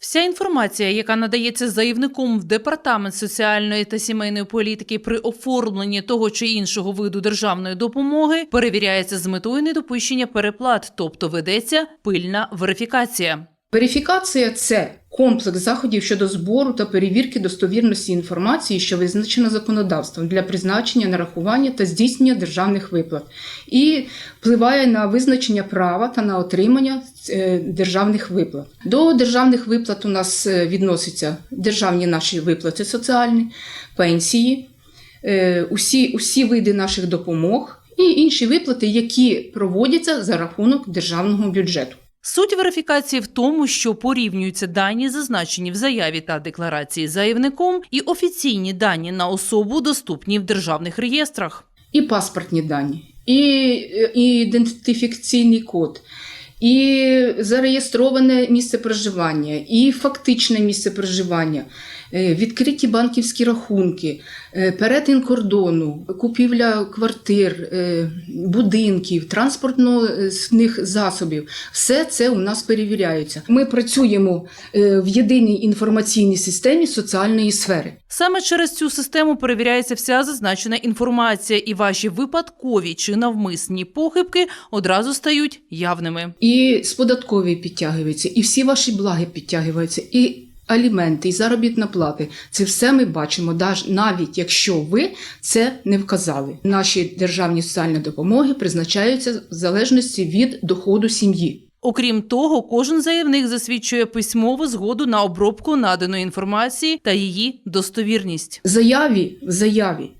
Вся інформація, яка надається заявником в департамент соціальної та сімейної політики при оформленні того чи іншого виду державної допомоги, перевіряється з метою недопущення переплат, тобто ведеться пильна верифікація. Верифікація це комплекс заходів щодо збору та перевірки достовірності інформації, що визначена законодавством для призначення, нарахування та здійснення державних виплат, і впливає на визначення права та на отримання е, державних виплат. До державних виплат у нас е, відносяться державні наші виплати соціальні, пенсії, е, усі, усі види наших допомог і інші виплати, які проводяться за рахунок державного бюджету. Суть верифікації в тому, що порівнюються дані, зазначені в заяві та декларації заявником, і офіційні дані на особу доступні в державних реєстрах. і паспортні дані, і, і ідентифікаційний код, і зареєстроване місце проживання, і фактичне місце проживання, відкриті банківські рахунки, е, перетин кордону, купівля квартир, е, будинків, транспортних засобів. Все це у нас перевіряється. Ми працюємо е, в єдиній інформаційній системі соціальної сфери. Саме через цю систему перевіряється вся зазначена інформація, і ваші випадкові чи навмисні похибки одразу стають явними. І з податкової підтягується, і всі ваші благи підтягуються, і аліменти, і заробітна плати. Це все ми бачимо, навіть якщо ви це не вказали. Наші державні соціальні допомоги призначаються в залежності від доходу сім'ї. Окрім того, кожен заявник засвідчує письмову згоду на обробку наданої інформації та її достовірність. Заяві, в заяві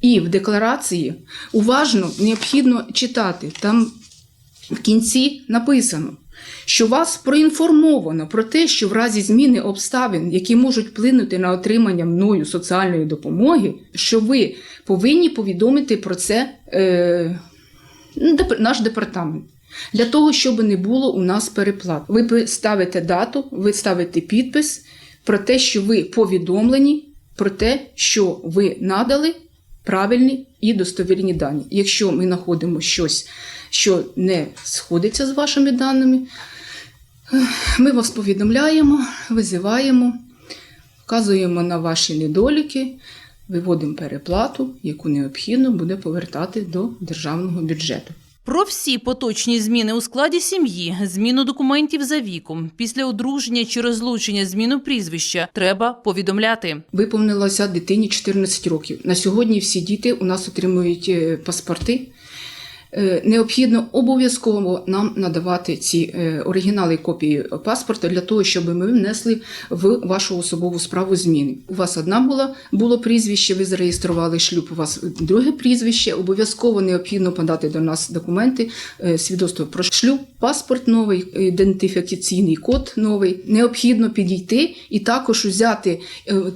і в декларації уважно необхідно читати. Там в кінці написано, що вас проінформовано про те, що в разі зміни обставин, які можуть вплинути на отримання мною соціальної допомоги, що ви повинні повідомити про це е, наш департамент. Для того, щоб не було у нас переплат. Ви ставите дату, ви ставите підпис про те, що ви повідомлені про те, що ви надали правильні і достовірні дані. Якщо ми знаходимо щось, що не сходиться з вашими даними, ми вас повідомляємо, визиваємо, вказуємо на ваші недоліки, виводимо переплату, яку необхідно буде повертати до державного бюджету. Про всі поточні зміни у складі сім'ї, зміну документів за віком, після одруження чи розлучення, зміну прізвища треба повідомляти. Виповнилося дитині 14 років. На сьогодні всі діти у нас отримують е, паспорти. Е, Необхідно обов'язково нам надавати ці е, оригінали копії паспорта для того, щоб ми внесли в вашу особову справу зміни. У вас одна була було прізвище, ви зареєстрували шлюб. У вас друге прізвище. Обов'язково необхідно подати до нас документи, е, свідоцтво про шлюб, паспорт новий, ідентифікаційний код новий. Необхідно підійти і також взяти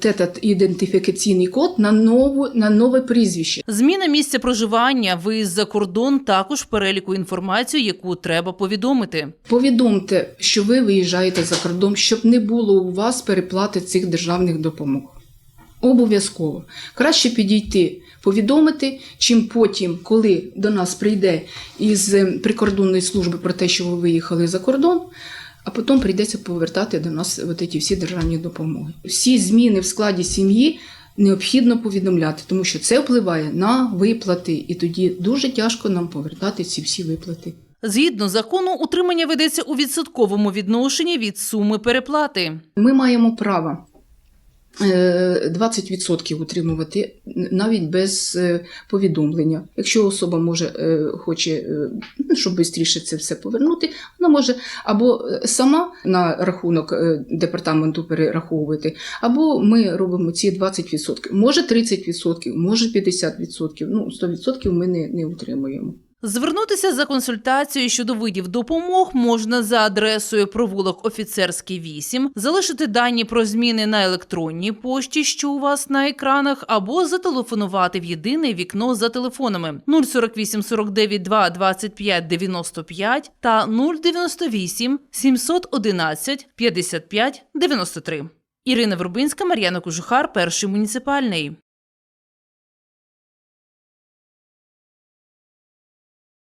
этот ідентифікаційний код на нову на нове прізвище. Зміна місця проживання, виїзд за кордон також переліку інформацію, яку треба повідомити. Повідомте, що ви виїжджаєте за кордон, щоб не було у вас переплати цих державних допомог. Обов'язково. Краще підійти, повідомити, чим потім, коли до нас прийде із е, прикордонної служби про те, що ви виїхали за кордон, а потім прийдеться повертати до нас от ці всі державні допомоги. Всі зміни в складі сім'ї необхідно повідомляти, тому що це впливає на виплати, і тоді дуже тяжко нам повертати ці всі виплати. Згідно закону, утримання ведеться у відсотковому відношенні від суми переплати. Ми маємо право 20% утримувати навіть без е, повідомлення. Якщо особа може е, хоче, е, ну, щоб швидше це все повернути, вона може або е, сама на рахунок е, департаменту перераховувати, або ми робимо ці 20%. Може 30%, може 50%. Ну 100% ми не, не утримуємо. Звернутися за консультацією щодо видів допомог можна за адресою провулок Офіцерський 8, залишити дані про зміни на електронній пошті, що у вас на екранах, або зателефонувати в єдине вікно за телефонами 048 49 2 25 95 та 098 711 55 93. Ірина Вербинська, Мар'яна Кожухар, перший муніципальний.